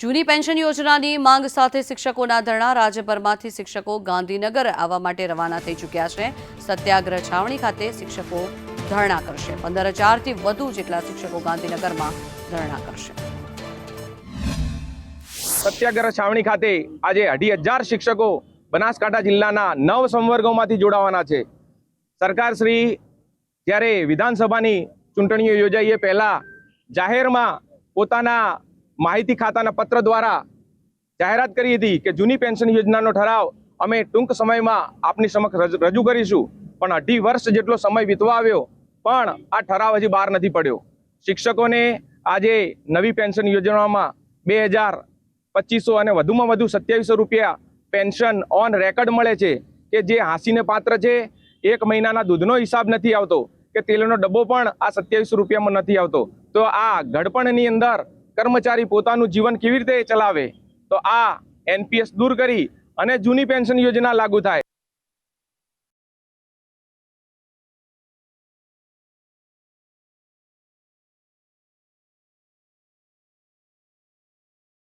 જૂની પેન્શન યોજનાની માંગ સાથે શિક્ષકોના ધરણા રાજ્યભરમાંથી શિક્ષકો ગાંધીનગર આવવા માટે રવાના થઈ ચૂક્યા છે. સત્યાગ્રહ છાવણી ખાતે શિક્ષકો ધરણા કરશે. પંદર હજારથી વધુ જેટલા શિક્ષકો ગાંધીનગરમાં ધરણા કરશે. સત્યાગ્રહ છાવણી ખાતે આજે અઢી હજાર શિક્ષકો બનાસકાંઠા જિલ્લાના નવ સંવર્ગોમાંથી જોડાવાના છે. સરકાર શ્રી જ્યારે વિધાનસભાની ચૂંટણીઓ યોજાઈએ પહેલાં પહેલા જાહેરમાં પોતાના માહિતી ખાતાના પત્ર દ્વારા જાહેરાત કરી હતી કે જૂની પેન્શન યોજનાનો ઠરાવ અમે ટૂંક સમયમાં આપની સમક્ષ રજ- કરીશું. પણ અઢી વર્ષ જેટલો સમય વીતવા આવ્યો, પણ આ ઠરાવ હજી બહાર નથી પડ્યો. શિક્ષકોને આજે નવી પેન્શન યોજનામાં બે હજાર પચીસો અને વધુમાં વધુ સત્યાવીસો રૂપિયા પેન્શન ઓન રેકર્ડ મળે છે કે જે હાંસીને પાત્ર છે, એક મહિનાના દૂધનો હિસાબ નથી આવતો, કે તેલનો ડબ્બો પણ આ સત્યાવીસો રૂપિયામાં નથી આવતો. તો આ ઘડપણની અંદર કર્મચારી પોતાનું જીવન કેવી રીતે ચલાવે? તો આ એનપીએસ દૂર કરી અને જૂની પેન્શન યોજના લાગુ થાય.